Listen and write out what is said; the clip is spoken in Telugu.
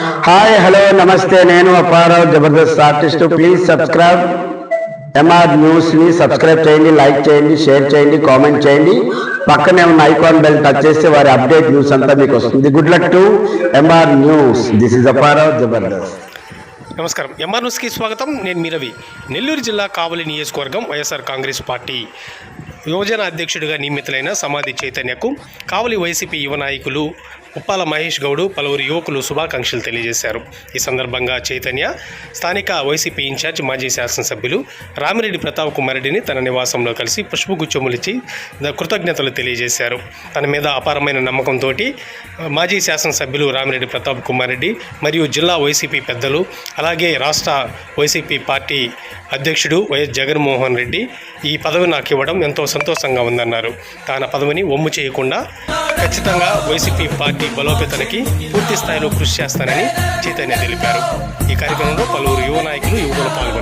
హాయ్ హలో నమస్తే నేను Apparao Jabardasth artist please subscribe MR న్యూస్ని సబ్స్క్రైబ్ చేయండి లైక్ చేయండి షేర్ చేయండి కామెంట్ చేయండి. పక్కనే ఉన్న ఐకాన్ బెల్ టచ్ చేస్తే వారి అప్డేట్ న్యూస్ అంతా మీకు వస్తుంది. Good luck to MR news this is Apparao Jabardasth నమస్కారం. ఎంఆర్ న్యూస్కి స్వాగతం. నేను మీ రవి. నెల్లూరు జిల్లా కావలి నియోజకవర్గం వైఎస్ఆర్ కాంగ్రెస్ పార్టీ యువజన అధ్యక్షుడిగా నియమితులైన సమాధి చైతన్యకు కావలి వైసీపీ యువ నాయకులు ఉప్పాల మహేష్ గౌడు పలువురు యువకులు శుభాకాంక్షలు తెలియజేశారు. ఈ సందర్భంగా చైతన్య స్థానిక వైసీపీ ఇన్ఛార్జ్ మాజీ శాసనసభ్యులు రామిరెడ్డి ప్రతాప్ కుమార్ రెడ్డిని తన నివాసంలో కలిసి పుష్పగుచ్చములిచ్చి కృతజ్ఞతలు తెలియజేశారు. తన మీద అపారమైన నమ్మకంతో మాజీ శాసనసభ్యులు రామిరెడ్డి ప్రతాప్ కుమార్ రెడ్డి మరియు జిల్లా వైసీపీ పెద్దలు అలాగే రాష్ట్ర వైసీపీ పార్టీ అధ్యక్షుడు వైఎస్ జగన్మోహన్ రెడ్డి ఈ పదవి నాకు ఇవ్వడం ఎంతో సంతోషంగా ఉందన్నారు. తన పదవిని ఒమ్ము చేయకుండా ఖచ్చితంగా వైసీపీ పార్టీ బలోపేతానికి పూర్తి స్థాయిలో కృషి చేస్తానని చైతన్య తెలిపారు. ఈ కార్యక్రమంలో పలువురు యువ నాయకులు యువకులు పాల్గొన్నారు.